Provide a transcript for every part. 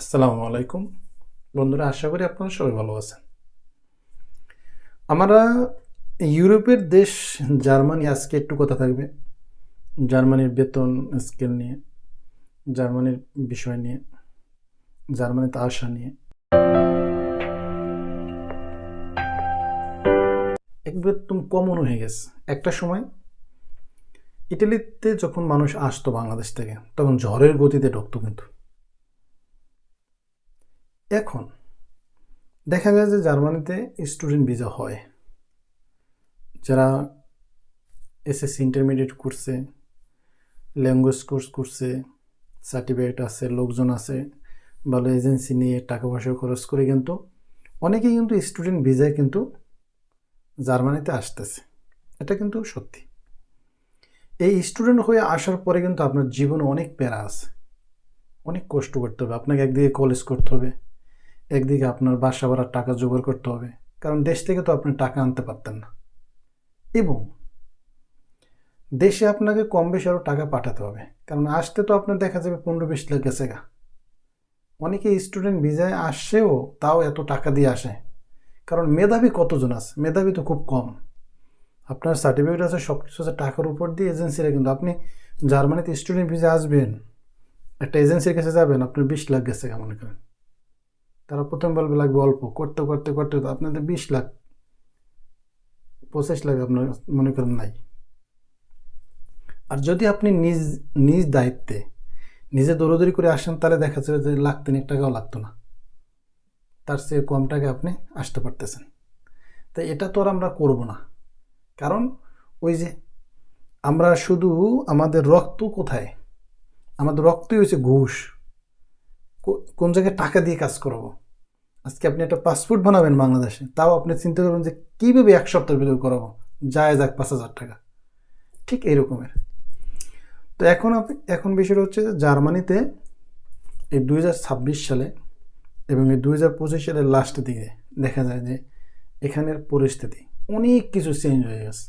আসসালামু আলাইকুম। বন্ধুরা, আশা করি আপনারা সবাই ভালো আছেন। আমরা ইউরোপের দেশ জার্মানি, আজকে একটু কথা থাকবে। জার্মানির বেতন স্কেল নিয়ে, জার্মানির বিষয় নিয়ে, জার্মানিতে আসা নিয়ে। একদম কমন হয়ে গেছে। একটা সময় ইটালিতে যখন মানুষ আসতো বাংলাদেশ থেকে, তখন ঝড়ের গতিতে ঢুকতো কিন্তু। এখন দেখা যায় যে জার্মানিতে স্টুডেন্ট ভিসা হয়। যারা এসএসসি ইন্টারমিডিয়েট করছে ল্যাঙ্গুয়েজ কোর্স করছে সার্টিফিকেট আছে, লোকজন আছে, ভালো এজেন্সি নিয়ে টাকা পয়সা খরচ করে কিন্তু অনেকেই কিন্তু স্টুডেন্ট ভিসায় কিন্তু জার্মানিতে আসতেছে। এটা কিন্তু সত্যি। এই স্টুডেন্ট হয়ে আসার পরে কিন্তু আপনার জীবনে অনেক প্যারা আছে। অনেক কষ্ট করতে হবে। আপনাকে একদিকে কলেজ করতে হবে। একদিকে আপনার বাসা ভাড়ার টাকা জোগাড় করতে হবে, কারণ দেশ থেকে তো আপনি টাকা আনতে পারতেন না। এবং দেশে আপনাকে কম বেশি আরও টাকা পাঠাতে হবে, কারণ আসতে তো আপনার দেখা যাবে পনেরো বিশ লাখ গেছে গা। অনেকে স্টুডেন্ট ভিসায় আসছেও তাও এত টাকা দিয়ে আসে, কারণ মেধাবী কতজন আছে? মেধাবী তো খুব কম। আপনার সার্টিফিকেট আছে সব কিছু আছে, টাকার উপর দিয়ে এজেন্সিরা কিন্তু, আপনি জার্মানিতে স্টুডেন্ট ভিসা আসবেন, একটা এজেন্সির কাছে যাবেন, আপনার বিশ লাখ গেছে মনে করেন। তারা প্রথম বলবে লাগবে অল্প। করতে করতে করতে আপনাদের বিশ লাখ, পঁচিশ লাখ আপনার মনে করেন নাই। আর যদি আপনি নিজ নিজ দায়িত্বে নিজে দৌড়দৌড়ি করে আসেন, তাহলে দেখা যাবে যে লাখ তিনেক টাকাও লাগতো না। তার চেয়ে কম টাকা আপনি আসতে পারতেছেন। তাই এটা তো আর আমরা করব না। কারণ ওই যে আমরা শুধু আমাদের রক্ত কোথায়? আমাদের রক্তই হচ্ছে ঘুষ। কোন জায়গায় টাকা দিয়ে কাজ করব? আজকে আপনি একটা পাসপোর্ট বানাবেন বাংলাদেশে, তাও আপনি চিন্তা করবেন যে কীভাবে এক সপ্তাহের ভিতরে করাবো? যায় যাক, পাঁচ হাজার টাকা। ঠিক এইরকমের। তো এখন আপনি, এখন বিষয়টা হচ্ছে যে জার্মানিতে এই দু হাজার ছাব্বিশ সালে এবং এই দু হাজার পঁচিশ সালের লাস্টের দিকে দেখা যায় যে এখানের পরিস্থিতি অনেক কিছু চেঞ্জ হয়ে গেছে।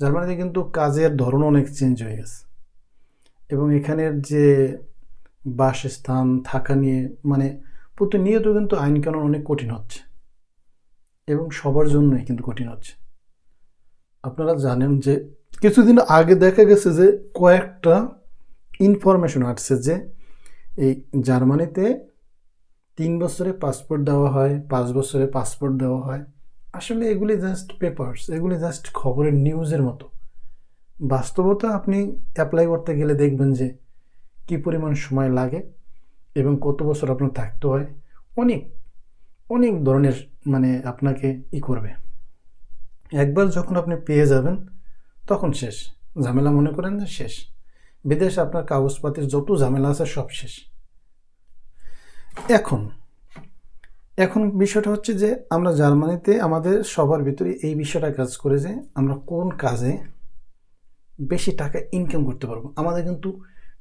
জার্মানিতে কিন্তু কাজের ধরন অনেক চেঞ্জ হয়ে গেছে। এবং এখানের যে বাসস্থান, থাকা নিয়ে মানে প্রতিনিয়ত কিন্তু আইন কানুন অনেক কঠিন হচ্ছে। এবং সবার জন্যই কিন্তু কঠিন হচ্ছে। আপনারা জানেন যে কিছুদিন আগে দেখা গেছে যে কয়েকটা ইনফরমেশন আসছে যে এই জার্মানিতে তিন বছরে পাসপোর্ট দেওয়া হয়, পাঁচ বছরে পাসপোর্ট দেওয়া হয়। আসলে এগুলি জাস্ট পেপার্স এগুলি জাস্ট খবরের নিউজের মতো। বাস্তবতা আপনি অ্যাপ্লাই করতে গেলে দেখবেন যে কী পরিমাণ সময় লাগে এবং কত বছর আপনার থাকতে হয়, অনেক অনেক ধরনের মানে আপনাকে ই করবে। একবার যখন আপনি পেয়ে যাবেন, তখন শেষ। ঝামেলা মনে করেন যে শেষ। বিদেশে আপনার কাগজপাতির যত ঝামেলা আছে সব শেষ। এখন এখন বিষয়টা হচ্ছে যে আমরা জার্মানিতে আমাদের সবার ভিতরে এই বিষয়টা কাজ করে যে আমরা কোন কাজে বেশি টাকা ইনকাম করতে পারব। আমাদের কিন্তু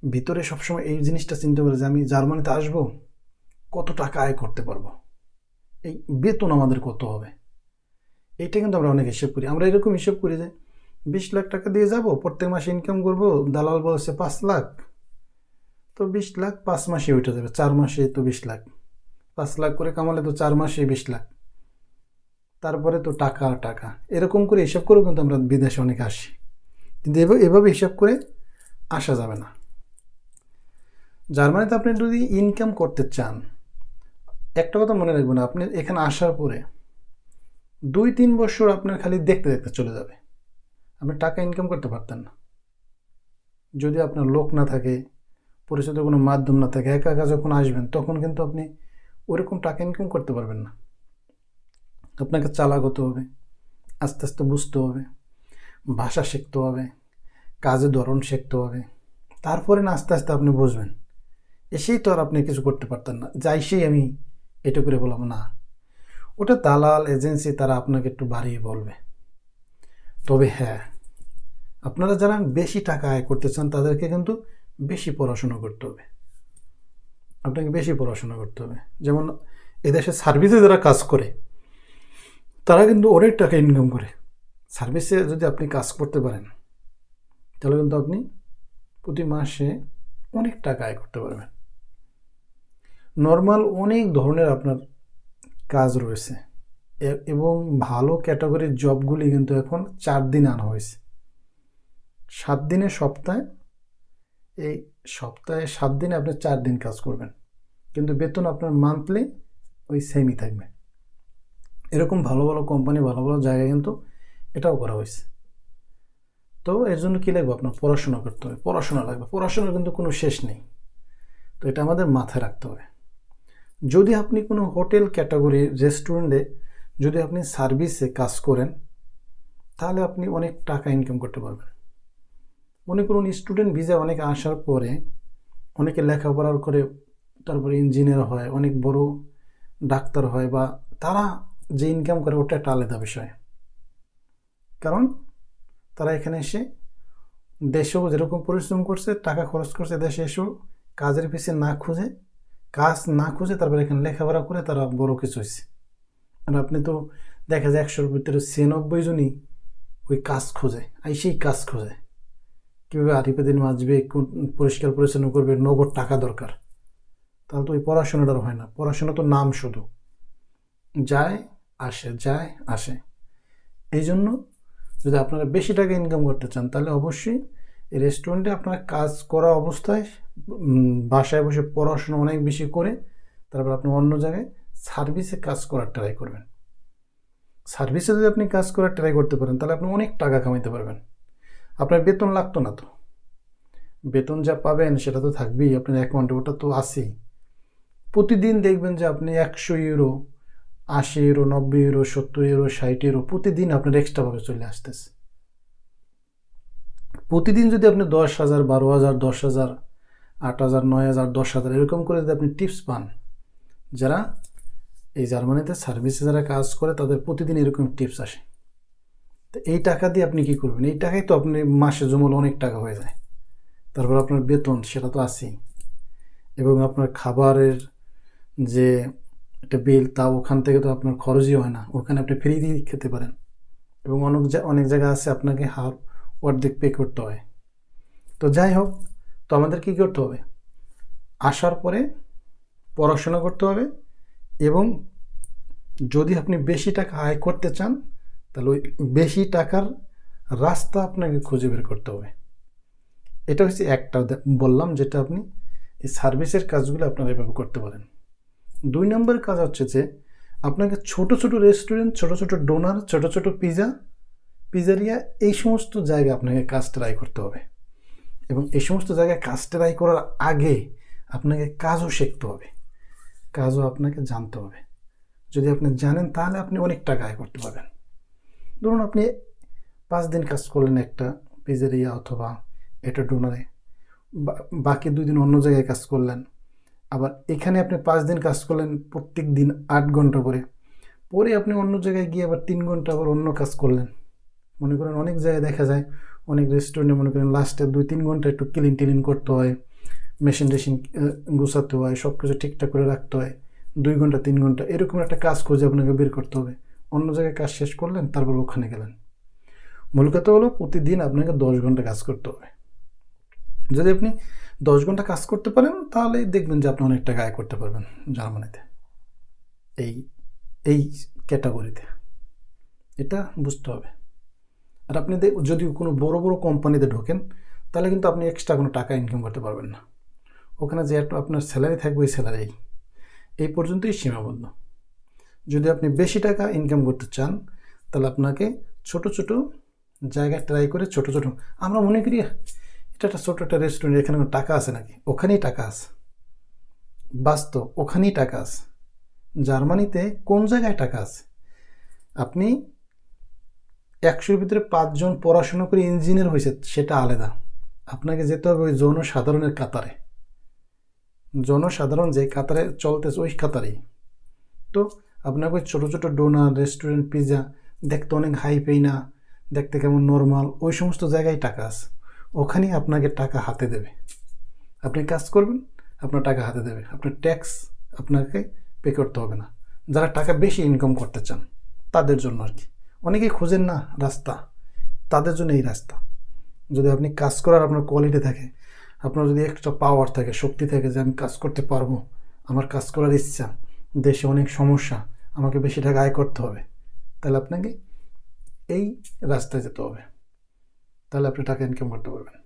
ভিতরে সবসময় এই জিনিসটা চিন্তা করে যে আমি জার্মানিতে আসব, কত টাকা আয় করতে পারব? এই বেতন আমাদের কত হবে? এইটা কিন্তু আমরা অনেক হিসেব করি। আমরা এরকম হিসেব করি যে বিশ লাখ টাকা দিয়ে যাব, প্রত্যেক মাসে ইনকাম করব, দালাল বলছে পাঁচ লাখ। তো বিশ লাখ পাঁচ মাসে উঠে যাবে, চার মাসে তো বিশ লাখ। পাঁচ লাখ করে কামালে তো চার মাসে বিশ লাখ। তারপরে তো টাকা টাকা। এরকম করে হিসাব করেও কিন্তু আমরা বিদেশে অনেক আসি। কিন্তু এভাবে হিসাব করে আসা যাবে না। জার্মানিতে আপনি যদি ইনকাম করতে চান, একটা কথা মনে রাখবেন, আপনি এখানে আসার পরে দুই তিন বছর আপনার খালি দেখতে দেখতে চলে যাবে। আপনি টাকা ইনকাম করতে পারতেন না। যদি আপনার লোক না থাকে, পরিচিত কোনো মাধ্যম না থাকে, একা একা যখন আসবেন, তখন কিন্তু আপনি ওরকম টাকা ইনকাম করতে পারবেন না। আপনাকে চালাক হতে হবে, আস্তে আস্তে বুঝতে হবে, ভাষা শিখতে হবে কাজের ধরন শিখতে হবে, তারপরে না আস্তে আস্তে আপনি বুঝবেন। এসেই তো আর আপনি কিছু করতে পারতেন না। যাই সেই আমি এটা করে বললাম, না, ওটা দালাল এজেন্সি, তারা আপনাকে একটু বাড়িয়ে বলবে। তবে হ্যাঁ আপনারা যারা বেশি টাকা আয় করতে চান, তাদেরকে কিন্তু বেশি পড়াশোনা করতে হবে। আপনাকে বেশি পড়াশোনা করতে হবে। যেমন এদেশে সার্ভিসে যারা কাজ করে, তারা কিন্তু অনেক টাকা ইনকাম করে। সার্ভিসে যদি আপনি কাজ করতে পারেন, তাহলে কিন্তু আপনি প্রতি মাসে অনেক টাকা আয় করতে পারবেন। নর্মাল অনেক ধরনের আপনার কাজ রয়েছে। এবং ভালো ক্যাটাগরির জবগুলি কিন্তু এখন চার দিন আনা হয়েছে। সাত দিনের সপ্তাহে, এই সপ্তাহে সাত দিনে আপনি চার দিন কাজ করবেন। কিন্তু বেতন আপনার মান্থলি ওই সেমই থাকবে। এরকম ভালো ভালো কোম্পানি ভালো ভালো জায়গায় কিন্তু এটাও করা হয়েছে। তো এর জন্য কী লাগবে আপনার? পড়াশোনা করতে হবে। পড়াশোনা লাগবে। পড়াশোনার কিন্তু কোনো শেষ নেই। তো এটা আমাদের মাথায় রাখতে হবে। যদি আপনি কোনো হোটেল ক্যাটাগরির রেস্টুরেন্টে যদি আপনি সার্ভিসে কাজ করেন, তাহলে আপনি অনেক টাকা ইনকাম করতে পারবেন। মনে করুন স্টুডেন্ট ভিসা অনেকে আসার পরে অনেকে লেখাপড়ার করে, তারপরে ইঞ্জিনিয়ার হয়, অনেক বড় ডাক্তার হয় বা তারা যে ইনকাম করে, ওটা একটা আলাদা বিষয়। কারণ তারা এখানে এসে দেশেও যেরকম পরিশ্রম করছে, টাকা খরচ করছে, দেশে এসেও কাজের পিছিয়ে না খুঁজে কাজ না খুঁজে তারপরে এখানে লেখাপড়া করে তারা বড় কিছু হয়েছে। আর আপনি তো দেখা যায় একশোর ভিতরে ছিয়ানব্বই জনই ওই কাজ খোঁজে আর সেই কাজ খোঁজে। কীভাবে আরিপে দিন মাজবে, কোন পরিষ্কার পরিচ্ছন্ন করবে, নগদ টাকা দরকার। তাহলে তো ওই পড়াশোনাটার হয় না, পড়াশোনা তো নাম শুধু। যায়, আসে যায়, আসে। এই জন্য যদি আপনারা বেশি টাকা ইনকাম করতে চান, তাহলে অবশ্যই এই রেস্টুরেন্টে আপনারা কাজ করা অবস্থায় বাসায় বসে পড়াশোনা অনেক বেশি করে, তারপর আপনি অন্য জায়গায় সার্ভিসে কাজ করার ট্রাই করবেন। সার্ভিসে যদি আপনি কাজ করার ট্রাই করতে পারেন, তাহলে আপনি অনেক টাকা কামাইতে পারবেন। আপনার বেতন লাগতো না তো। বেতন যা পাবেন সেটা তো থাকবেই, আপনার অ্যাকাউন্টে ওটা তো আছেই। প্রতিদিন দেখবেন যে আপনি একশো ইউরো আশি ইউরো নব্বই ইউরো সত্তর ইউরো ষাট ইউরো প্রতিদিন আপনার এক্সট্রাভাবে চলে আসতেছে। প্রতিদিন যদি আপনি দশ হাজার, বারো হাজার, দশ হাজার আট হাজার, নয় হাজার, দশ হাজার, এরকম করে যদি আপনি টিপস পান, যারা এই জার্মানিতে সার্ভিসে যারা কাজ করে, তাদের প্রতিদিন এরকম টিপস আসে। তো এই টাকা দিয়ে আপনি কি করবেন? এই টাকাই তো আপনি মাসে জমলে অনেক টাকা হয়ে যায়। তারপর আপনার বেতন, সেটা তো আছেই। এবং আপনার খাবারের যে একটা বিল তা ওখান থেকে তো আপনার খরচই হয় না। ওখানে আপনি ফ্রি দিয়ে খেতে পারেন। এবং অনেক অনেক জায়গা আছে আপনাকে হাফ অর্ধেক পে করতে হয়। তো যাই হোক আমাদের কী করতে হবে? আসার পরে পড়াশোনা করতে হবে এবং যদি আপনি বেশি টাকা আয় করতে চান, তাহলে ওই বেশি টাকার রাস্তা আপনাকে খুঁজে বের করতে হবে। এটা হচ্ছে একটা বললাম যেটা আপনি এই সার্ভিসের কাজগুলো আপনারা এভাবে করতে পারেন। দুই নম্বর কাজ হচ্ছে যে, আপনাকে ছোট ছোট রেস্টুরেন্ট, ছোট ছোট ডোনার, ছোট ছোট পিজা, পিজারিয়া এই সমস্ত জায়গায় আপনাকে কাজ ট্রাই করতে হবে। এবং এই সমস্ত জায়গায় কাজ ট্রাই করার আগে আপনাকে কাজও শিখতে হবে। কাজও আপনাকে জানতে হবে। যদি আপনি জানেন, তাহলে আপনি অনেক টাকা আয় করতে পারবেন। ধরুন আপনি পাঁচ দিন কাজ করলেন একটা পিজেরিয়া অথবা এটা ডোনারে বাকি দুই দিন অন্য জায়গায় কাজ করলেন। আবার এখানে আপনি পাঁচ দিন কাজ করলেন প্রত্যেক দিন আট ঘণ্টা করে পরে আপনি অন্য জায়গায় গিয়ে আবার তিন ঘণ্টা আবার অন্য কাজ করলেন। মনে করেন অনেক জায়গায় দেখা যায় অনেক রেস্টুরেন্টে মনে করেন লাস্টে দুই তিন ঘণ্টা একটু ক্লিন টিলিন করতে হয় মেশিন টেশিন গুছাতে হয় সব কিছু ঠিকঠাক করে রাখতে হয়, দুই ঘণ্টা, তিন ঘণ্টা, এরকম একটা কাজ খুঁজে আপনাকে বের করতে হবে। অন্য জায়গায় কাজ শেষ করলেন, তারপর ওখানে গেলেন। মূল কথা হলো প্রতিদিন আপনাকে দশ ঘণ্টা কাজ করতে হবে। যদি আপনি দশ ঘণ্টা কাজ করতে পারেন, তাহলে দেখবেন যে আপনি অনেক টাকা আয় করতে পারবেন জার্মানিতে। এই এই ক্যাটাগরিতে এটা বুঝতে হবে। আর আপনি যদি কোনো বড় বড় কোম্পানিতে ঢোকেন, তাহলে কিন্তু আপনি এক্সট্রা কোনো টাকা ইনকাম করতে পারবেন না। ওখানে যে একটা আপনার স্যালারি থাকবে, ওই স্যালারি এই। পর্যন্তই সীমাবদ্ধ। যদি আপনি বেশি টাকা ইনকাম করতে চান, তাহলে আপনাকে ছোট ছোট জায়গায় ট্রাই করে ছোট ছোট আমরা মনে করি এটা একটা ছোটো একটা রেস্টুরেন্ট এখানে কোনো টাকা আছে নাকি? ওখানেই টাকা আছে। বাস্তব, ওখানেই টাকা আছে। জার্মানিতে কোন জায়গায় টাকা আছে? আপনি একশোর ভিতরে পাঁচজন পড়াশোনা করে ইঞ্জিনিয়ার হয়েছে, সেটা আলাদা। আপনাকে যেতে হবে ওই জনসাধারণের কাতারে। জনসাধারণ যে কাতারে চলতেছে, ওই কাতারেই তো আপনাকে ওই ছোটো ছোটো ডোনার, রেস্টুরেন্ট পিৎজা দেখতে অনেক হাই পেই না, দেখতে কেমন নর্মাল, ওই সমস্ত জায়গায় টাকা আছে। ওখানেই আপনাকে টাকা হাতে দেবে। আপনি কাজ করবেন, আপনার টাকা হাতে দেবে। আপনার ট্যাক্স আপনাকে পে করতে হবে না। যারা টাকা বেশি ইনকাম করতে চান, তাদের জন্য আর কি। অনেকেই খোঁজেন না রাস্তা। তাদের জন্য এই রাস্তা। যদি আপনি কাজ করার আপনার কোয়ালিটি থাকে, আপনার যদি একটা পাওয়ার থাকে, শক্তি থাকে যে আমি কাজ করতে পারব, আমার কাজ করার ইচ্ছা, দেশে অনেক সমস্যা, আমাকে বেশি টাকা আয় করতে হবে, তাহলে আপনাকে এই রাস্তায় যেতে হবে। তাহলে আপনি টাকা ইনকাম করতে পারবেন।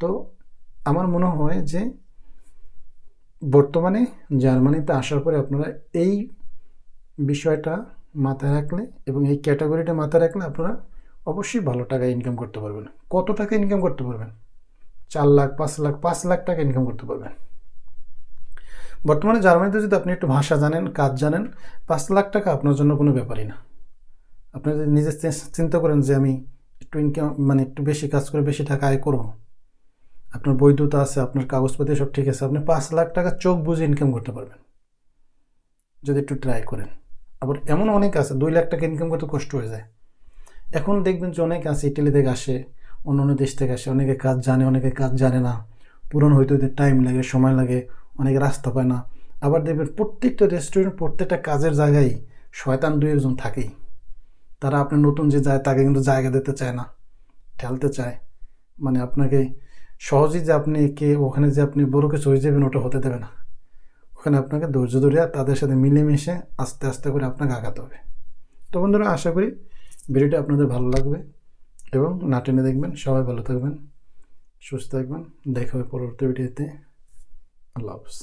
তো আমার মনে হয় যে বর্তমানে জার্মানিতে আসার পরে আপনারা এই বিষয়টা মাথায় রাখলে এবং এই ক্যাটাগরিটা মাথায় রাখলে আপনারা অবশ্যই ভালো টাকা ইনকাম করতে পারবেন। কত টাকা ইনকাম করতে পারবেন? চার লাখ, পাঁচ লাখ পাঁচ লাখ টাকা ইনকাম করতে পারবেন। বর্তমানে জার্মানিতে যদি আপনি একটু ভাষা জানেন, কাজ জানেন, পাঁচ লাখ টাকা আপনার জন্য কোনো ব্যাপারই না। আপনি যদি নিজে চিন্তা করেন যে আমি একটু ইনকাম মানে একটু বেশি কাজ করে বেশি টাকা আয় করব। আপনার বৈধতা আছে, আপনার কাগজপত্র সব ঠিক আছে, আপনি পাঁচ লাখ টাকা চোখ বুঝে ইনকাম করতে পারবেন। যদি একটু ট্রাই করেন। আবার এমন অনেক আছে, দুই লাখ টাকা ইনকাম করতে কষ্ট হয়ে যায়। এখন দেখবেন যে অনেক আছে ইটালি থেকে আসে, অন্য অন্য দেশ থেকে আসে, অনেকে কাজ জানে, অনেকে কাজ জানে না। পূরণ হইতে হইতে টাইম লাগে, সময় লাগে, অনেকে রাস্তা পায় না। আবার দেখবেন প্রত্যেকটা রেস্টুরেন্ট প্রত্যেকটা কাজের জায়গায় শয়তান দুই একজন থাকেই। তারা আপনার নতুন যে যায়, তাকে কিন্তু জায়গা দিতে চায় না, ঠেলতে চায়। মানে আপনাকে সহজেই যে আপনি কে, ওখানে যে আপনি বড় কিছু হয়ে যাবেন, ওটা হতে দেবে না। ওখানে আপনাকে ধৈর্য ধরে তাদের সাথে মিলেমিশে আস্তে আস্তে করে আপনাকে আগাতে হবে। তো বন্ধুরা, আশা করি ভিডিওটি আপনাদের ভালো লাগবে এবং না টেনে দেখবেন, সবাই ভালো থাকবেন, সুস্থ থাকবেন। দেখা হবে পরবর্তী ভিডিওতে। আল্লাহ হাফিজ।